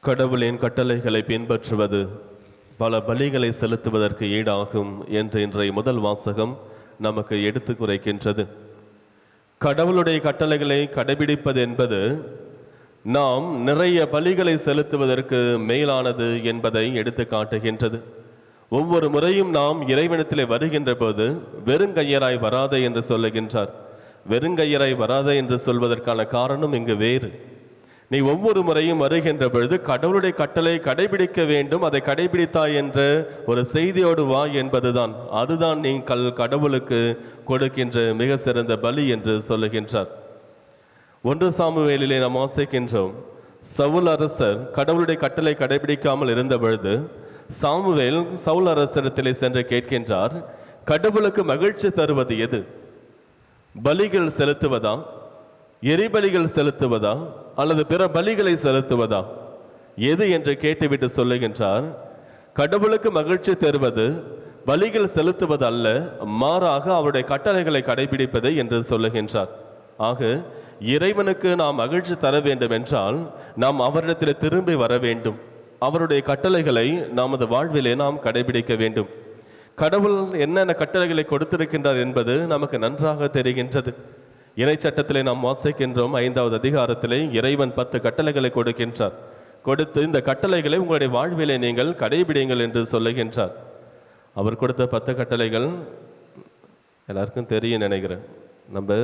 கடவுளின் கட்டளைகளை பின்பற்றுவது பல பலிகளை செலுத்துவதற்கு ஈடாகும் என்ற இன்றைய முதல் வாசகம் நமக்கு எடுத்து குறைக்கின்றது. கடவுளுடைய கட்டளைகளை கடைபிடிப்பது என்பது நாம் நிறைய பலிகளை செலுத்துவதற்கு மேலானது என்பதை எடுத்து காட்டுகின்றது. ஒவ்வொரு முறையும் நாம் இறைவனத்திலே வருகின்ற போது வெறுங்கையராய் வராதே என்று சொல்லுகின்றார். வெறுங்கையராய் வராதே என்று சொல்வதற்கான காரணம் இங்கு வேறு. நீ ஒவ்வொரு முறையும் வருகின்ற பொழுது கடவுளுடைய கட்டளை கடைபிடிக்க வேண்டும் அதை கடைபிடித்தாய் என்ற ஒரு செய்தியோடு வா என்பதுதான். அதுதான் நீ கல் கடவுளுக்கு கொடுக்கின்ற மிக சிறந்த பலி என்று சொல்லுகின்றார். ஒன்று சாமுவேலிலே நாம் வாசிக்கின்றோம் சவுல் அரசர் கடவுளுடைய கட்டளை கடைபிடிக்காமல் இருந்த பொழுது சாமுவேல் சவுல் அரசரிடத்திலே சென்று கேட்கின்றார் கடவுளுக்கு மகிழ்ச்சி தருவது எது? பலிகள் செலுத்துவதா? எரிபலிகள் செலுத்துவதா அல்லது பிற பலிகளை செலுத்துவதா? எது என்று கேட்டுவிட்டு சொல்லுகின்றார் கடவுளுக்கு மகிழ்ச்சி தருவது பலிகள் செலுத்துவது அல்ல மாறாக அவருடைய கட்டளைகளை கடைபிடிப்பது என்று சொல்லுகின்றார். ஆக இறைவனுக்கு நாம் மகிழ்ச்சி தர வேண்டும் என்றால் நாம் அவரிடத்தில் திரும்பி வர வேண்டும். அவருடைய கட்டளைகளை நமது வாழ்விலே நாம் கடைபிடிக்க வேண்டும். கடவுள் என்னென்ன கட்டளைகளை கொடுத்திருக்கின்றார் என்பது நமக்கு நன்றாக தெரிகின்றது. இறை சட்டத்திலே நாம் வாசிக்கின்றோம். ஐந்தாவது அதிகாரத்திலே இறைவன் பத்து கட்டளைகளை கொடுக்கின்றார். கொடுத்து இந்த கட்டளைகளை உங்களுடைய வாழ்விலே நீங்கள் கடைபிடிங்கள் என்று சொல்லுகின்றார். அவர் கொடுத்த பத்து கட்டளைகள் எல்லாருக்கும் தெரியும் நினைக்கிறேன். நம்ம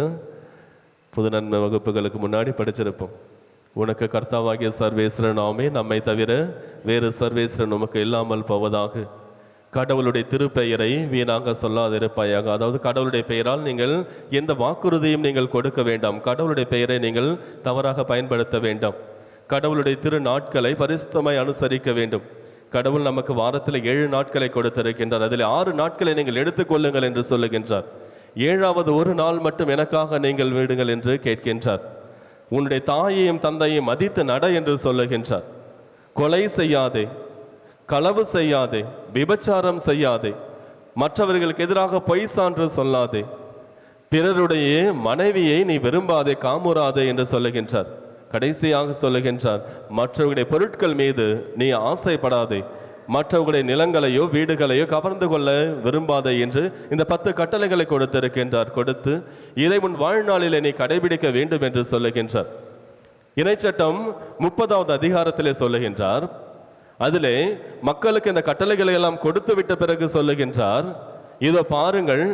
புது நன்மை வகுப்புகளுக்கு முன்னாடி படிச்சிருப்போம். உனக்கு கர்த்தாவாகிய சர்வேஸ்வரன் ஆமே நம்மை தவிர வேறு சர்வேஸ்வரன் உமக்கு இல்லாமல் போவதாக. கடவுளுடைய திருப்பெயரை வீணாக சொல்லாதிருப்பாயாக. அதாவது கடவுளுடைய பெயரால் நீங்கள் எந்த வாக்குறுதியும் நீங்கள் கொடுக்க வேண்டாம். கடவுளுடைய பெயரை நீங்கள் தவறாக பயன்படுத்த வேண்டாம். கடவுளுடைய திரு நாட்களை பரிசுத்தமாய் அனுசரிக்க வேண்டும். கடவுள் நமக்கு வாரத்தில் ஏழு நாட்களை கொடுத்திருக்கின்றார். அதில் ஆறு நாட்களை நீங்கள் எடுத்துக்கொள்ளுங்கள் என்று சொல்லுகின்றார். ஏழாவது ஒரு நாள் மட்டும் எனக்காக நீங்கள் விடுங்கள் என்று கேட்கின்றார். உன்னுடைய தாயையும் தந்தையும் மதித்து நட என்று சொல்லுகின்றார். கொலை செய்யாதே. களவு செய்யாதே விபச்சாரம் செய்யாதே மற்றவர்களுக்கு எதிராக பொய் சான்று சொல்லாதே. பிறருடைய மனைவியை நீ விரும்பாதே காமுறாதே என்று சொல்லுகின்றார். கடைசியாக சொல்லுகின்றார் மற்றவர்களுடைய பொருட்கள் மீது நீ ஆசைப்படாதே மற்றவர்களுடைய நிலங்களையோ வீடுகளையோ கவர்ந்து கொள்ள விரும்பாதே என்று இந்த பத்து கட்டளைகளை கொடுத்திருக்கின்றார். கொடுத்து இதை உன் வாழ்நாளில் நீ கடைபிடிக்க வேண்டும் என்று சொல்லுகின்றார். இணைச்சட்டம் முப்பதாவது அதிகாரத்திலே சொல்லுகின்றார் அதிலே மக்களுக்கு இந்த கட்டளைகளை எல்லாம் கொடுத்து விட்ட பிறகு சொல்லுகின்றார் இதோ பாருங்கள்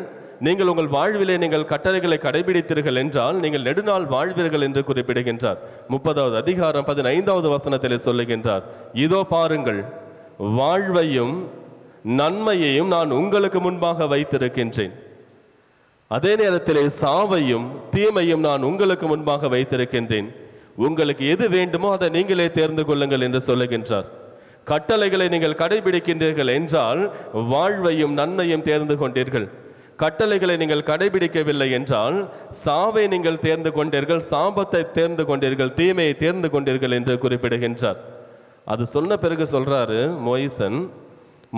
நீங்கள் உங்கள் வாழ்விலே நீங்கள் கட்டளைகளை கடைபிடித்தீர்கள் என்றால் நீங்கள் நெடுநாள் வாழ்வீர்கள் என்று குறிப்பிடுகின்றார். முப்பதாவது அதிகாரம் பதினைந்தாவது வசனத்திலே சொல்லுகின்றார் இதோ பாருங்கள் வாழ்வையும் நன்மையையும் நான் உங்களுக்கு முன்பாக வைத்திருக்கின்றேன். அதே நேரத்திலே சாவையும் தீமையும் நான் உங்களுக்கு முன்பாக வைத்திருக்கின்றேன். உங்களுக்கு எது வேண்டுமோ அதை நீங்களே தேர்ந்து கொள்ளுங்கள் என்று சொல்லுகின்றார். கட்டளைகளை நீங்கள் கடைபிடிக்கின்றீர்கள் என்றால் வாழ்வையும் நன்மையும் தேர்ந்து கொண்டீர்கள். கட்டளைகளை நீங்கள் கடைபிடிக்கவில்லை என்றால் சாவை நீங்கள் தேர்ந்து கொண்டீர்கள் சாபத்தை தேர்ந்து கொண்டீர்கள் தீமையை தேர்ந்து கொண்டீர்கள் என்று குறிப்பிடுகின்றார். அது சொன்ன பிறகு சொல்றாரு மொய்சன்.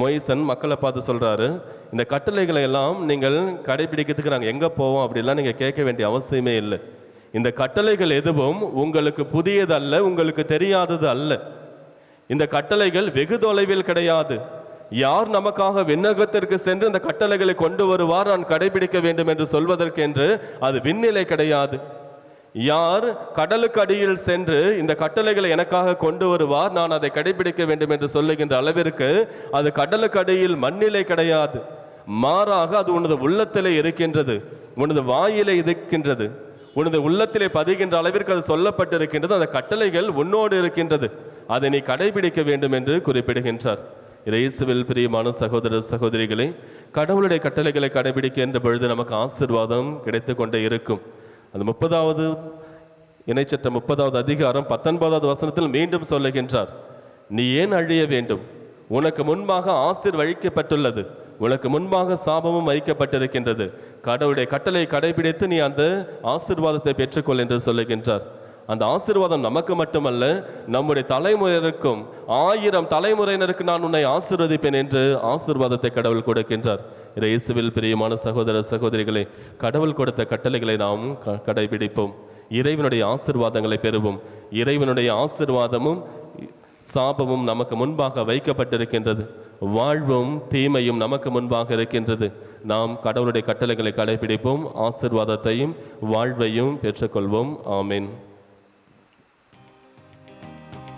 மொய்சன் மக்களை பார்த்து சொல்றாரு இந்த கட்டளைகளை எல்லாம் நீங்கள் கடைபிடிக்கிறதுக்கு நாங்கள் எங்கே போவோம் அப்படிலாம் நீங்கள் கேட்க வேண்டிய அவசியமே இல்லை. இந்த கட்டளைகள் எதுவும் உங்களுக்கு புதியது அல்ல உங்களுக்கு தெரியாதது அல்ல. இந்த கட்டளைகள் வெகு தொலைவில் கிடையாது. யார் நமக்காக விண்ணகத்திற்கு சென்று இந்த கட்டளைகளை கொண்டு வருவார் நான் கடைபிடிக்க வேண்டும் என்று சொல்வதற்கென்று அது விண்ணிலை கிடையாது. யார் கடலுக்கு அடியில் சென்று இந்த கட்டளைகளை எனக்காக கொண்டு வருவார் நான் அதை கடைபிடிக்க வேண்டும் என்று சொல்லுகின்ற அளவிற்கு அது கடலுக்கு அடியில் மண்ணிலை கிடையாது. மாறாக அது உனது உள்ளத்திலே இருக்கின்றது உனது வாயிலே இருக்கின்றது உனது உள்ளத்திலே பதிகின்ற அளவிற்கு அது சொல்லப்பட்டிருக்கின்றது அந்த கட்டளைகள் உன்னோடு இருக்கின்றது. அதை நீ கடைபிடிக்க வேண்டும் என்று குறிப்பிடுகின்றார். இயேசுவில் பிரியமான சகோதர சகோதரிகளை கடவுளுடைய கட்டளைகளை கடைபிடிக்கின்ற பொழுது நமக்கு ஆசிர்வாதம் கிடைத்து கொண்டே இருக்கும். அந்த முப்பதாவது இணைச்சற்ற முப்பதாவது அதிகாரம் பத்தொன்பதாவது வசனத்தில் மீண்டும் சொல்லுகின்றார் நீ ஏன் அழிய வேண்டும்? உனக்கு முன்பாக ஆசிர் வழிக்கப்பட்டுள்ளது உனக்கு முன்பாக சாபமும் வைக்கப்பட்டிருக்கின்றது. கடவுளுடைய கட்டளை கடைபிடித்து நீ அந்த ஆசிர்வாதத்தை பெற்றுக்கொள் என்று சொல்லுகின்றார். அந்த ஆசீர்வாதம் நமக்கு மட்டுமல்ல நம்முடைய தலைமுறையினருக்கும் ஆயிரம் தலைமுறையினருக்கு நான் உன்னை ஆசீர்வதிப்பேன் என்று ஆசீர்வாதத்தை கடவுள் கொடுக்கின்றார். இதை இயேசுவில் பிரியமான சகோதர சகோதரிகளை கடவுள் கொடுத்த கட்டளைகளை நாம் க- கடைபிடிப்போம். இறைவனுடைய ஆசீர்வாதங்களை பெறுவோம். இறைவனுடைய ஆசீர்வாதமும் சாபமும் நமக்கு முன்பாக வைக்கப்பட்டிருக்கின்றது. வாழ்வும் தீமையும் நமக்கு முன்பாக இருக்கின்றது. நாம் கடவுளுடைய கட்டளைகளை கடைபிடிப்போம். ஆசிர்வாதத்தையும் வாழ்வையும் பெற்றுக்கொள்வோம். ஆமீன்.